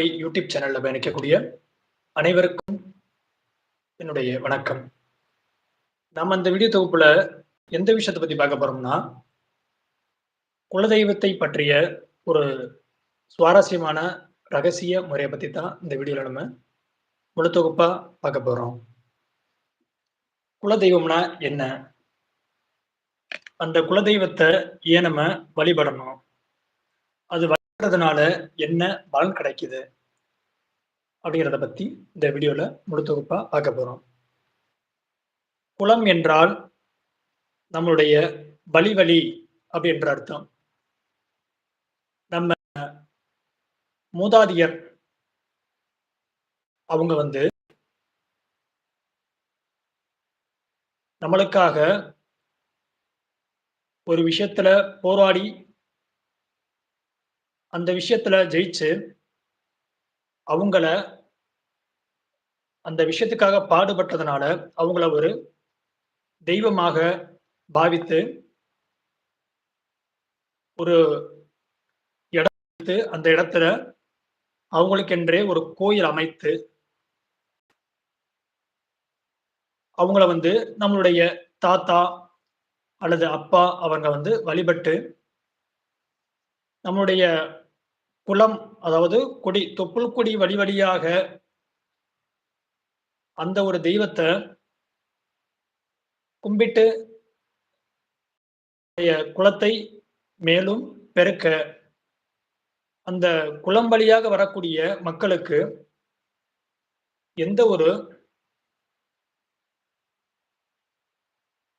YouTube சேனல்ல பயணிக்கக்கூடிய அனைவருக்கும் என்னுடைய வணக்கம். நம்ம அந்த வீடியோ தொகுப்புல எந்த விஷயத்தை பத்தி பார்க்க போறோம்னா குலதெய்வத்தை பற்றிய ஒரு சுவாரஸ்யமான ரகசிய முறையை பத்தி தான் இந்த வீடியோல நம்ம முழு தொகுப்பா பார்க்க போறோம். குலதெய்வம்னா என்ன? அந்த குலதெய்வத்தை ஏன் நம்ம வழிபடணும்? அது பண்றதுனால என்ன பலன் கிடைக்குது? அப்படிங்கிறத பத்தி இந்த வீடியோல முழு தொகுப்பா பார்க்க போறோம். குலம் என்றால் நம்மளுடைய வழி வழி அப்படின்ற அர்த்தம். நம்ம மூதாதியர் அவங்க வந்து நம்மளுக்காக ஒரு விஷயத்துல போராடி அந்த விஷயத்துல ஜெயிச்சு அவங்கள அந்த விஷயத்துக்காக பாடுபட்டதுனால அவங்கள ஒரு தெய்வமாக பாவித்து ஒரு இடத்து அந்த இடத்துல அவங்களுக்கென்றே ஒரு கோயில் அமைத்து அவங்கள வந்து நம்மளுடைய தாத்தா அல்லது அப்பா அவங்க வந்து வழிபட்டு நம்மளுடைய குளம் அதாவது கொடி தொப்புள் கொடி வழி வழியாக அந்த ஒரு தெய்வத்தை கும்பிட்டு குலத்தை மேலும் பெருக்க அந்த குளம் வழியாக வரக்கூடிய மக்களுக்கு எந்த ஒரு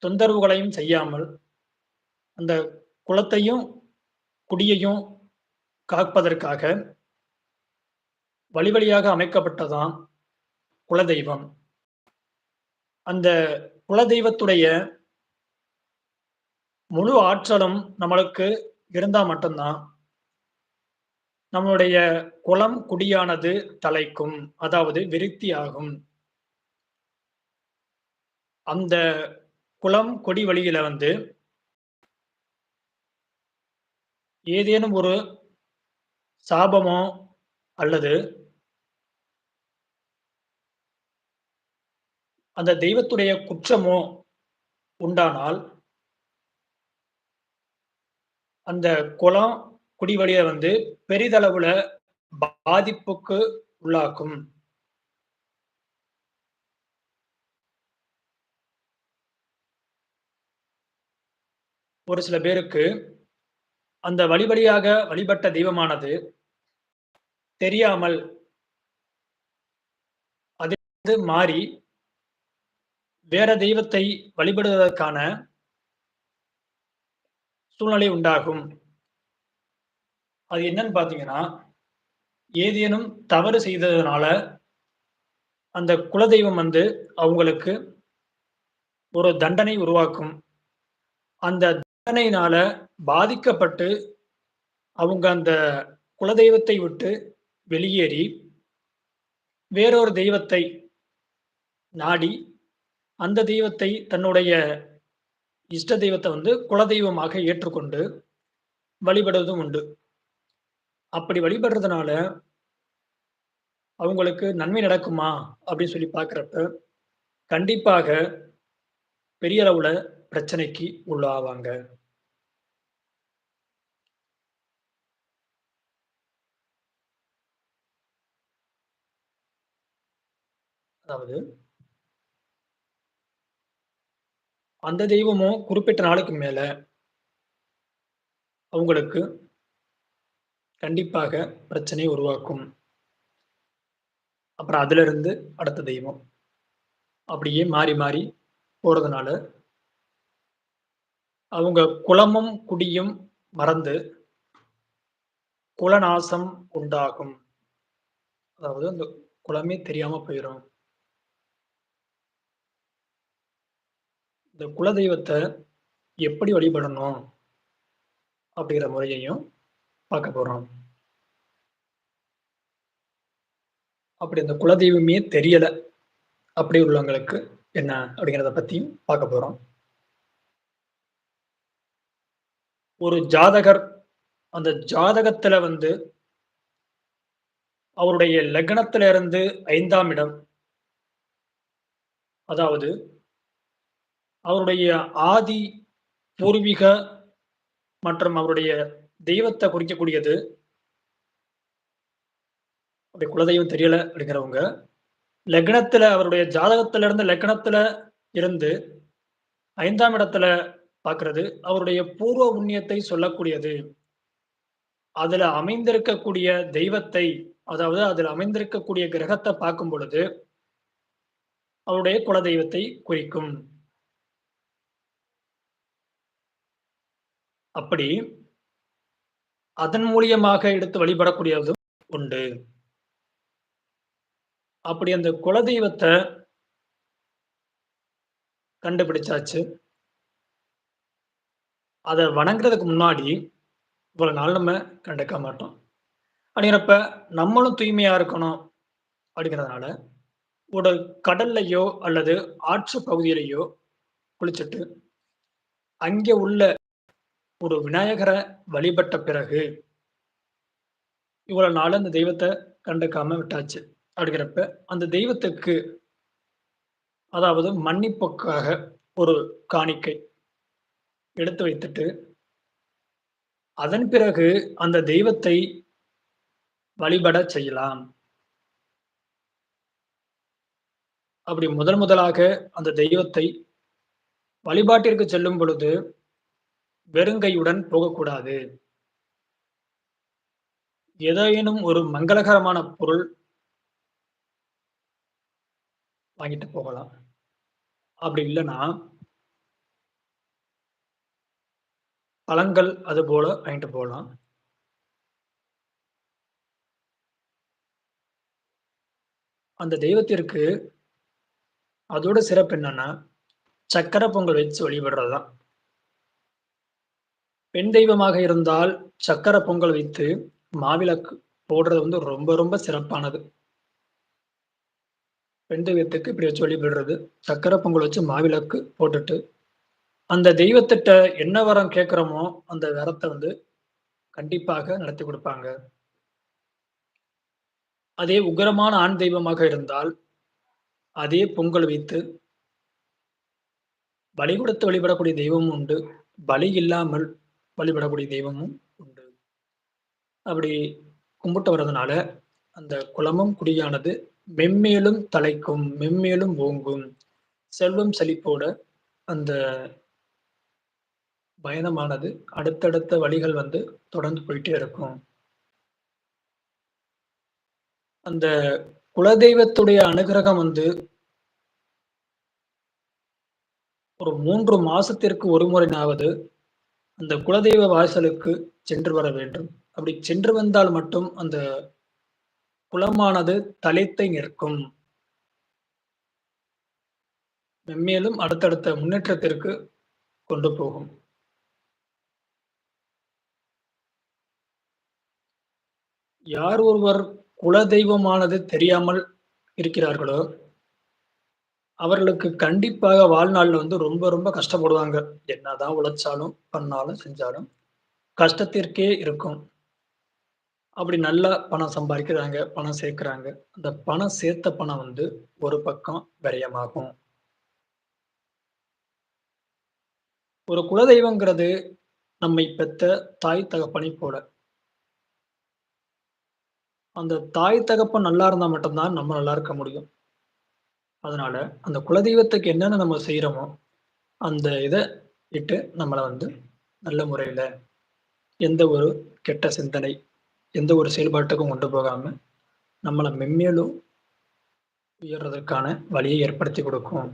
தொந்தரவுகளையும் செய்யாமல் அந்த குளத்தையும் குடியையும் காப்பதற்காக வழி வழியாக அமைக்கப்பட்டதான் குலதெய்வம். அந்த குலதெய்வத்துடைய முழு ஆற்றலும் நம்மளுக்கு இருந்தா மட்டும்தான் நம்மளுடைய குலம் குடியானது தலைக்கும் அதாவது விருத்தி ஆகும் அந்த குளம் கொடி வழியில வந்து ஏதேனும் ஒரு சாபமோ அல்லது அந்த தெய்வத்துடைய குற்றமோ உண்டானால் அந்த குளம் குடிவழிய வந்து பெரிதளவுல பாதிப்புக்கு உள்ளாக்கும். ஒரு சில பேருக்கு அந்த வழிபடியாக வழிபட்ட தெய்வமானது தெரியாமல் அதிலிருந்து மாறி வேற தெய்வத்தை வழிபடுவதற்கான சூழ்நிலை உண்டாகும். அது என்னன்னு பார்த்தீங்கன்னா ஏதேனும் தவறு செய்ததுனால அந்த குலதெய்வம் வந்து அவங்களுக்கு ஒரு தண்டனை உருவாக்கும். அந்த தண்டனையினால பாதிக்கப்பட்டு அவங்க அந்த குலதெய்வத்தை விட்டு வெளியேறி வேறொரு தெய்வத்தை நாடி அந்த தெய்வத்தை தன்னுடைய இஷ்ட தெய்வத்தை வந்து குலதெய்வமாக ஏற்றுக்கொண்டு வழிபடுவதும் உண்டு. அப்படி வழிபடுறதுனால அவங்களுக்கு நன்மை நடக்குமா அப்படின்னு சொல்லி பார்க்குறப்ப கண்டிப்பாக பெரிய அளவில் பிரச்சனைக்கு உள்ளாவாங்க. அதாவது அந்த தெய்வமும் குறிப்பிட்ட நாளுக்கு மேல அவங்களுக்கு கண்டிப்பாக பிரச்சனை உருவாக்கும். அப்புறம் அதுல இருந்து அடுத்த தெய்வம். அப்படியே மாறி மாறி போறதுனால அவங்க குலமும் குடியும் மறந்து குலநாசம் உண்டாகும். அதாவது அந்த குலமே தெரியாம போயிடும் இந்த குலதெய்வத்தை எப்படி வழிபடணும் அப்படிங்கிற முறையையும் பார்க்க போறோம். அப்படி இந்த குலதெய்வமே தெரியல. அப்படி உள்ளவங்களுக்கு என்ன அப்படிங்கிறத பத்தியும் பார்க்க போறோம். ஒரு ஜாதகர் அந்த ஜாதகத்துல வந்து அவருடைய லக்னத்திலிருந்து ஐந்தாம் இடம். அதாவது அவருடைய ஆதி பூர்வீக மற்றும் அவருடைய தெய்வத்தை குறிக்கக்கூடியது. அப்படி குலதெய்வம் தெரியல அப்படிங்கிறவங்க லக்னத்துல அவருடைய ஜாதகத்துல இருந்து லக்னத்துல இருந்து ஐந்தாம் இடத்துல பார்க்கறது. அவருடைய பூர்வ புண்ணியத்தை சொல்லக்கூடியது. அதுல அமைந்திருக்கக்கூடிய தெய்வத்தை அதாவது அதில் அமைந்திருக்கக்கூடிய கிரகத்தை பார்க்கும் பொழுது அவருடைய குல தெய்வத்தை குறிக்கும். அப்படி அதன் மூலியமாக எடுத்து வழிபடக்கூடியதும் உண்டு. அப்படி அந்த குலதெய்வத்தை கண்டுபிடிச்சாச்சு. அதை வணங்குறதுக்கு முன்னாடி இவ்வளவு நாள் நம்ம கண்டுக்க மாட்டோம். அப்படிங்கிறப்ப நம்மளும் தூய்மையா இருக்கணும் அப்படிங்கிறதுனால ஒரு கடல்லையோ அல்லது ஆற்று பகுதியிலையோ குளிச்சுட்டு அங்கே உள்ள ஒரு விநாயகரை வழிபட்ட பிறகு இவ்வளவு நாள் அந்த தெய்வத்தை கண்டுக்காம விட்டாச்சு. அப்படிங்கிறப்ப அந்த தெய்வத்துக்கு அதாவது மன்னிப்புக்காக ஒரு காணிக்கை எடுத்து வைத்துட்டு அதன் பிறகு அந்த தெய்வத்தை வழிபட செய்யலாம். அப்படி முதல் முதலாக அந்த தெய்வத்தை வழிபாட்டிற்கு செல்லும் பொழுது வெறுங்கையுடன் போகக்கூடாது. ஏதேனும் ஒரு மங்களகரமான பொருள் வாங்கிட்டு போகலாம். அப்படி இல்லைன்னா பழங்கள் அது போல வாங்கிட்டு போகலாம். அந்த தெய்வத்திற்கு அதோட சிறப்பு என்னன்னா சக்கரை பொங்கல் வச்சு வழிபடுறதுதான். பெண் தெய்வமாக இருந்தால் சக்கரை பொங்கல் வைத்து மாவிளக்கு போடுறது வந்து ரொம்ப ரொம்ப சிறப்பானது. பெண் தெய்வத்துக்கு இப்படி வச்சு வழிபடுறது. சக்கர பொங்கல் வச்சு மாவிளக்கு போட்டுட்டு அந்த தெய்வத்திட்ட என்ன வரம் கேட்குறோமோ அந்த வரத்தை வந்து கண்டிப்பாக நடத்தி கொடுப்பாங்க. அதே உகரமான ஆண் தெய்வமாக இருந்தால் அதே பொங்கல் வைத்து பலி கொடுத்து வழிபடக்கூடிய தெய்வமும் உண்டு. பலி இல்லாமல் வழிபடக்கூடிய தெய்வமும் உண்டு. அப்படி கும்பிட்டு வர்றதுனால அந்த குளமும் குடியானது மென்மேலும் தலைக்கும் மென்மேலும் ஓங்கும். செல்வம் செழிப்போட அந்த பயணமானது அடுத்தடுத்த வழிகள் வந்து தொடர்ந்து போயிட்டே இருக்கும். அந்த குலதெய்வத்துடைய அனுகிரகம் வந்து ஒரு மூன்று மாசத்திற்கு ஒரு முறைனாவது அந்த குலதெய்வ வாசலுக்கு சென்று வர வேண்டும். அப்படி சென்று வந்தால் மட்டும் அந்த குலமானது தலைத்தை நிற்கும். மென்மேலும் அடுத்தடுத்த முன்னேற்றத்திற்கு கொண்டு போகும். யார் ஒருவர் குல தெய்வமானது தெரியாமல் இருக்கிறார்களோ அவர்களுக்கு கண்டிப்பாக வாழ்நாளில் வந்து ரொம்ப ரொம்ப கஷ்டப்படுவாங்க. என்னதான் உழைச்சாலும் பண்ணாலும் செஞ்சாலும் கஷ்டத்திற்கே இருக்கும். அப்படி நல்லா பணம் சம்பாதிக்கிறாங்க பணம் சேர்க்கிறாங்க. அந்த பணம் சேர்த்த பணம் வந்து ஒரு பக்கம் விரயமாகும். ஒரு குலதெய்வங்கிறது நம்மை பெத்த தாய் தகப்பனை போல. அந்த தாய் தகப்பன் நல்லா இருந்தால் மட்டும்தான் நம்ம நல்லா இருக்க முடியும். அதனால அந்த குலதெய்வத்துக்கு என்னென்ன நம்ம செய்கிறோமோ அந்த இதை இட்டு நம்மளை வந்து நல்ல முறையில் எந்த ஒரு கெட்ட சிந்தனை எந்த ஒரு செயல்பாட்டுக்கும் கொண்டு போகாமல் நம்மளை மென்மேலும் உயர்றதற்கான வழியை ஏற்படுத்தி கொடுக்கும்.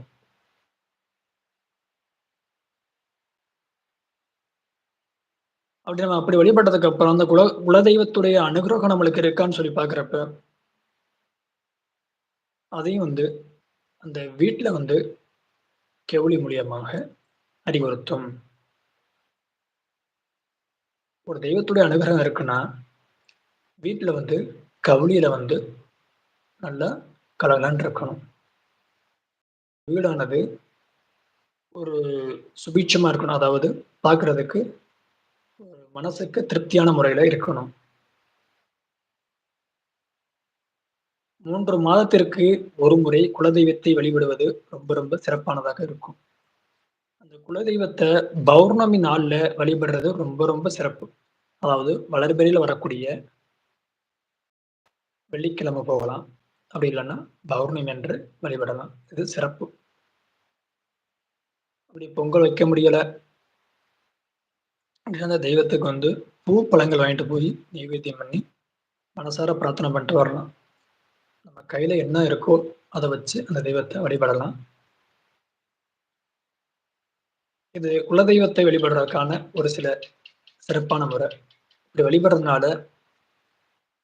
அப்படி நம்ம அப்படி வழிபட்டதுக்கு அப்புறம் அந்த குல குலதெய்வத்துடைய அனுகிரகம் நம்மளுக்கு இருக்கான்னு சொல்லி பாக்குறப்ப அதையும் வந்து அந்த வீட்டில் வந்து கெவுளி மூலியமாக அறிவுறுத்தும். ஒரு தெய்வத்துடைய அனுகிரகம் இருக்குன்னா வீட்டில் வந்து கவுளியில வந்து நல்லா கலகலான் இருக்கணும். வீடானது ஒரு சுபீட்சமாக இருக்கணும். அதாவது பார்க்கறதுக்கு மனசுக்கு திருப்தியான முறையில இருக்கணும் மூன்று மாதத்திற்கு ஒரு முறை குலதெய்வத்தை வழிபடுவது ரொம்ப ரொம்ப சிறப்பானதாக இருக்கும். அந்த குலதெய்வத்தை பௌர்ணமி நாள்ல வழிபடுறது ரொம்ப ரொம்ப சிறப்பு. அதாவது வளர்பிறையில வரக்கூடிய வெள்ளிக்கிழமை போகலாம். அப்படி இல்லன்னா பௌர்ணமி என்று வழிபடலாம். இது சிறப்பு. அப்படி பொங்கல் வைக்க முடியல அந்த தெய்வத்துக்கு வந்து பூ, பழங்கள் வாங்கிட்டு போய் நைவேத்தியம் பண்ணி, மனசார பிரார்த்தனை பண்ணிட்டு வரலாம். நம்ம கையில என்ன இருக்கோ, அதை வச்சு அந்த தெய்வத்தை வழிபடலாம். இது குலதெய்வத்தை வழிபடுறதுக்கான ஒரு சில சிறப்பான முறை. இப்படி வழிபடுறதுனால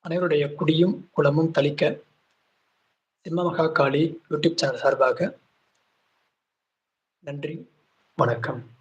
அனைவருடைய குடியும், குளமும் தளிக்க சிம்ம மகா காளி யூடியூப் சேனல் சார்பாக நன்றி, வணக்கம்.